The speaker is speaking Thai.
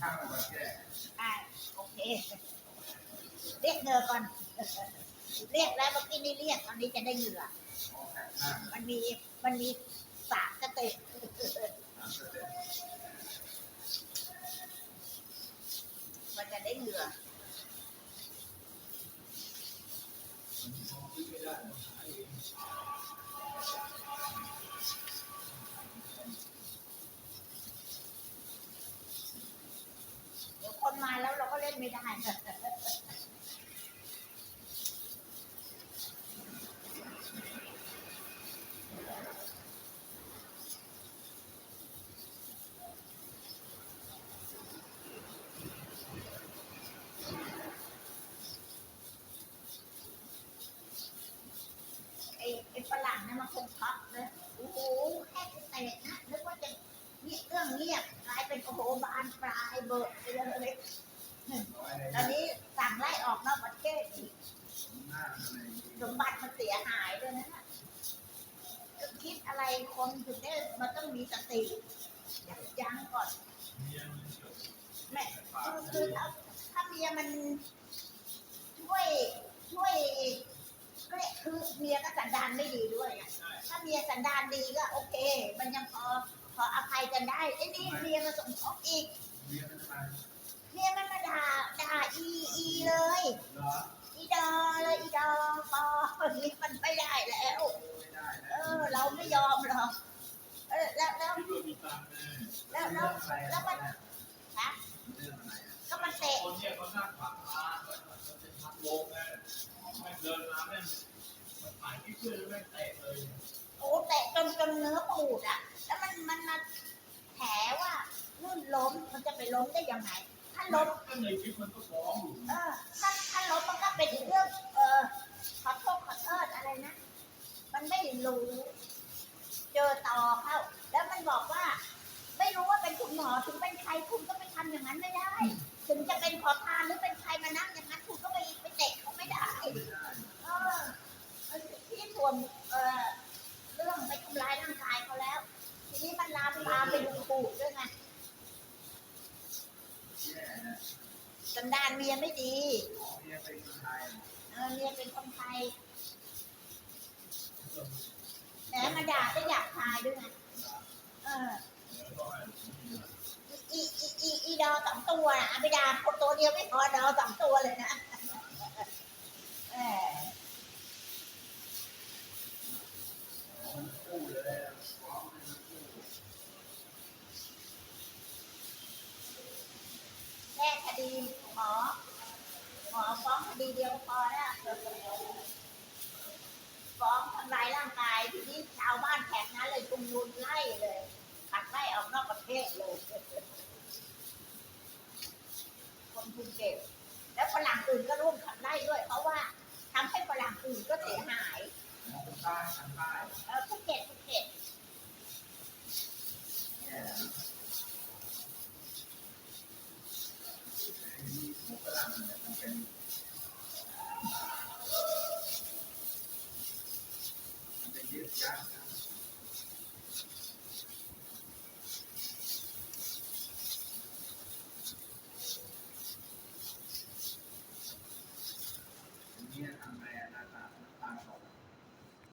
ข้างมาแก้อ่าโอเค เรียกเธอก่อน เรียกแล้วเมื่อกี้นี่เรียกตอนนี้จะได้เหงื่อมันมีมันมีสามสเต็ปสามสเต็ปมันจะได้เหงื่อ ไม่ได้ไอ้ฝรั่งนั่นมันคงช็อกเลย โอ้โห แค่เตะนะนึกว่าจะเงียบเรื่องเงียบกลายเป็นโอ้โหบานปลายเบิกไปเลย น้อยใน ตอนนี้สั่งไล่ออกนอกประเทศอีก หน้าอะไร ส มบัติมันเสียหายด้วยนะก็คิดอะไรคนถึงได้มันต้องมีสติยับยั้งก่อนแม่คือคือถ้าถ้าเมียมันช่วยช่วยก็คือเมียก็สันดานไม่ดีด้วยถ้าเมียสันดานดีก็โอเค มันยังพอพออภัยกันได้ไอ้นี่เมียมาสมทบอีกเมียมันมาเมียมันมาด่าด่าอีอีเลย เหรอเลยอีดอปออย่างนี้มันไม่ได้แล้ว เออ เราไม่ยอมหรอกเออแล้วแล้วแล้วแล้วแล้วมันนะก็มันเตะคนเนี่ยเขานั่งฝังร้าเป็นทางโลงเลยไม่เดินมาแม่มันถ่ายที่เพื่อนแม่เตะเลยโอ้เตะจนจนเนื้อปูดอะ แล้วมันมันมาแผลว่านู่นล้มมันจะไปล้มได้ยังไงถ้าล้มก็ในคลิปมันก็ฟ้องอยู่เออถ้า ล้มมันก็เป็นเรื่องเออขอโทษขอโทษอะไรนะ มันไม่รู้ เจอต่อเข้า แล้วมันบอกว่า ไม่รู้ว่าเป็นคุณหมอถึงเป็นใครคุณก็ไปทำอย่างนั้นไม่ได้ ถึงจะเป็นขอทานหรือเป็นใครมานั่งอย่างนั้นคุณก็ไปไปเตะเขาไม่ได้เออที่ส่วนเออเรื่องไปทำร้ายร่างกายเขาแล้ว ทีนี้มันลามปามไปดูปูดด้วยไงแย่นะสันดานเมียไม่ดี เมียเป็นคนไทยเออเมียเป็นคนไทยแหมมาด่าก็อยากทายด้วยไงเอออีอีอีอีดอสองตัวนะเอาด่าคนตัวเดียวไม่พอดอสองตัวเลยนะเออมันคู่เลยฟ้องมันคู่แค่คดีหมอ อฟ้องคดีเดียวพอแล้วฟ้องทำร้ายร่างกายทีนี้ชาวบ้านแถบนั้นเลยชุมนุมไล่เลยขัดไล่ออกนอกประเทศเลยคนภูเก็ตแล้วฝรั่งอื่นก็ร่วมขับไล่ด้วย เพราะว่าทำให้ฝรั่งอื่นก็เสียหายทางใต้เออภูเก็ต Yeah.